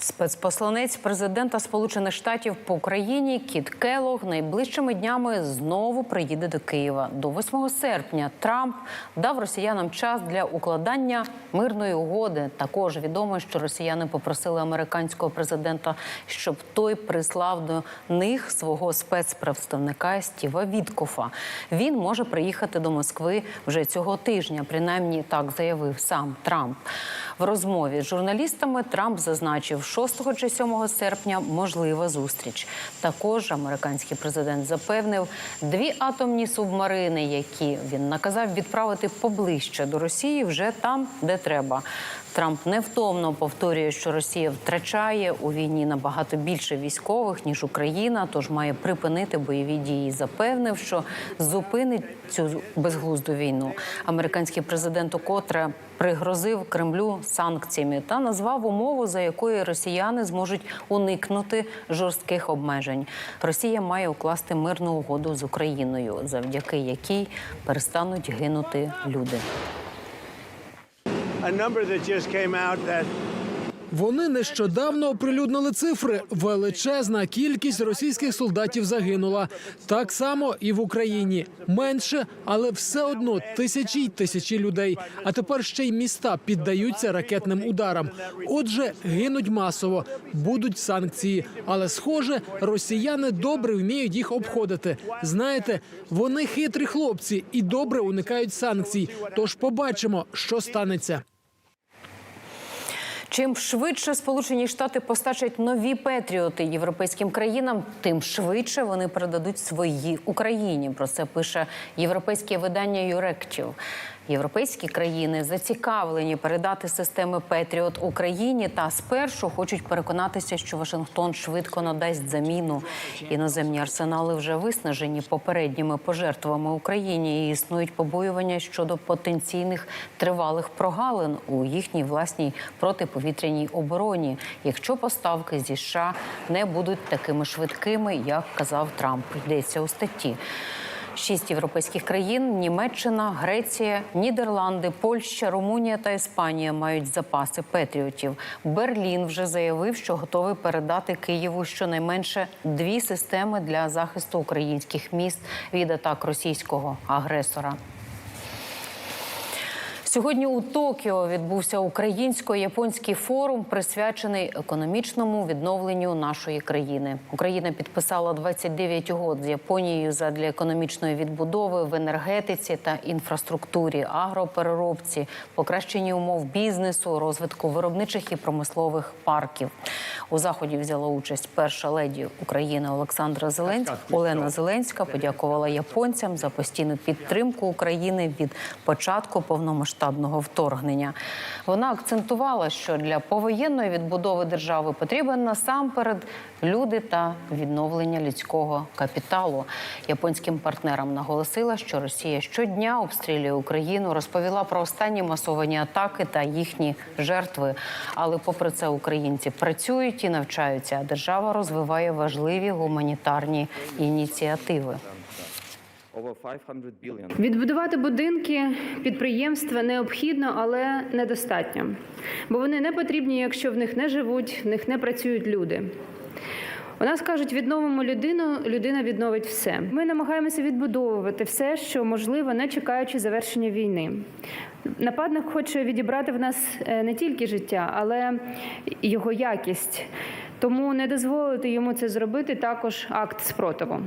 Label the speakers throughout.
Speaker 1: Спецпосланець президента Сполучених Штатів по Україні Кіт Келлог найближчими днями знову приїде до Києва. До 8 серпня Трамп дав росіянам час для укладання мирної угоди. Також відомо, що росіяни попросили американського президента, щоб той прислав до них свого спецпредставника Стіва Віткофа. Він може приїхати до Москви вже цього тижня. Принаймні так заявив сам Трамп. В розмові з журналістами Трамп зазначив, 6 чи 7 серпня можлива зустріч. Також американський президент запевнив, дві атомні субмарини, які він наказав відправити поближче до Росії, вже там, де треба. Трамп невтомно повторює, що Росія втрачає у війні набагато більше військових ніж Україна, тож має припинити бойові дії. Запевнив, що зупинить цю безглузду війну. Американський президент укотре пригрозив Кремлю санкціями та назвав умову, за якою росіяни зможуть уникнути жорстких обмежень. Росія має укласти мирну угоду з Україною, завдяки якій перестануть гинути люди.
Speaker 2: A number that just came out that
Speaker 3: Вони нещодавно оприлюднили цифри. Величезна кількість російських солдатів загинула. Так само і в Україні менше, але все одно тисячі й тисячі людей. А тепер ще й міста піддаються ракетним ударам. Отже, гинуть масово, будуть санкції. Але схоже, росіяни добре вміють їх обходити. Знаєте, вони хитрі хлопці і добре уникають санкцій. Тож побачимо, що станеться.
Speaker 1: Чим швидше Сполучені Штати постачать нові петріоти європейським країнам, тим швидше вони передадуть свої Україні. Про це пише європейське видання Юректів. Європейські країни зацікавлені передати системи Петріот Україні та спершу хочуть переконатися, що Вашингтон швидко надасть заміну. Іноземні арсенали вже виснажені попередніми пожертвами Україні і існують побоювання щодо потенційних тривалих прогалин у їхній власній протиповітряній обороні, якщо поставки зі США не будуть такими швидкими, як казав Трамп. Йдеться у статті. Шість європейських країн: Німеччина, Греція, Нідерланди, Польща, Румунія та Іспанія мають запаси петріотів. Берлін вже заявив, що готовий передати Києву щонайменше дві системи для захисту українських міст від атак російського агресора. Сьогодні у Токіо відбувся українсько-японський форум, присвячений економічному відновленню нашої країни. Україна підписала 29 угод з Японією задля економічної відбудови в енергетиці та інфраструктурі, агропереробці, покращенні умов бізнесу, розвитку виробничих і промислових парків. У заході взяла участь перша леді України Олександра Зеленська. Олена Зеленська подякувала японцям за постійну підтримку України від початку повномасштабного вторгнення. Вона акцентувала, що для повоєнної відбудови держави потрібен насамперед люди та відновлення людського капіталу. Японським партнерам наголосила, що Росія щодня обстрілює Україну, розповіла про останні масовані атаки та їхні жертви. Але, попри це, українці працюють і навчаються. а Держава розвиває важливі гуманітарні ініціативи.
Speaker 4: Over 500 billion.
Speaker 5: Відбудувати будинки, підприємства необхідно, але недостатньо. Бо вони не потрібні, якщо в них не живуть, в них не працюють люди. У нас кажуть, відновимо людину, людина відновить все. Ми намагаємося відбудовувати все, що можливо, не чекаючи завершення війни. Нападник хоче відібрати в нас е, не тільки життя, але його якість. Тому не дозволити йому це зробити також акт спротиву.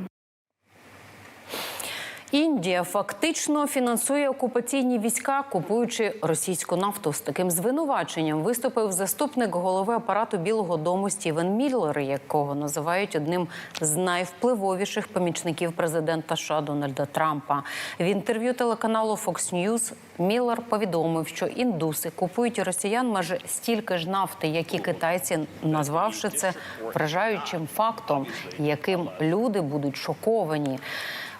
Speaker 1: Індія фактично фінансує окупаційні війська, купуючи російську нафту. З таким звинуваченням виступив заступник голови апарату Білого Дому Стівен Міллер, якого називають одним з найвпливовіших помічників президента США Дональда Трампа. В інтерв'ю телеканалу Fox News Міллер повідомив, що індуси купують росіян майже стільки ж нафти, як і китайці, назвавши це вражаючим фактом, яким люди будуть шоковані.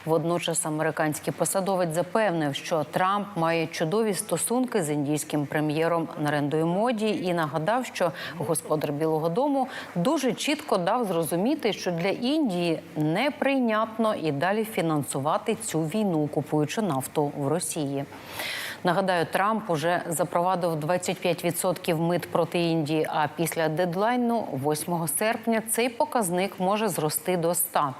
Speaker 1: Водночас американський посадовець запевнив, що Трамп має чудові стосунки з індійським прем'єром Нарендою Моді і нагадав, що господар Білого Дому дуже чітко дав зрозуміти, що для Індії неприйнятно і далі фінансувати цю війну, купуючи нафту в Росії. Нагадаю, Трамп уже запровадив 25% мит проти Індії. А після дедлайну, 8 серпня, цей показник може зрости до 100.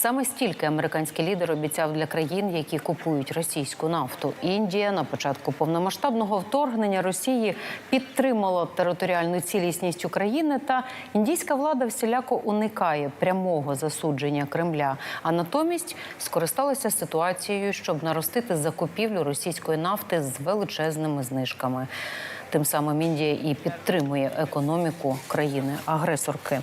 Speaker 1: Саме стільки американський лідер обіцяв для країн, які купують російську нафту. Індія на початку повномасштабного вторгнення Росії підтримала територіальну цілісність України. Та індійська влада всіляко уникає прямого засудження Кремля, а натомість скористалася ситуацією, щоб наростити закупівлю російської нафти з величезними знижками. Тим самим Індія і підтримує економіку країни-агресорки.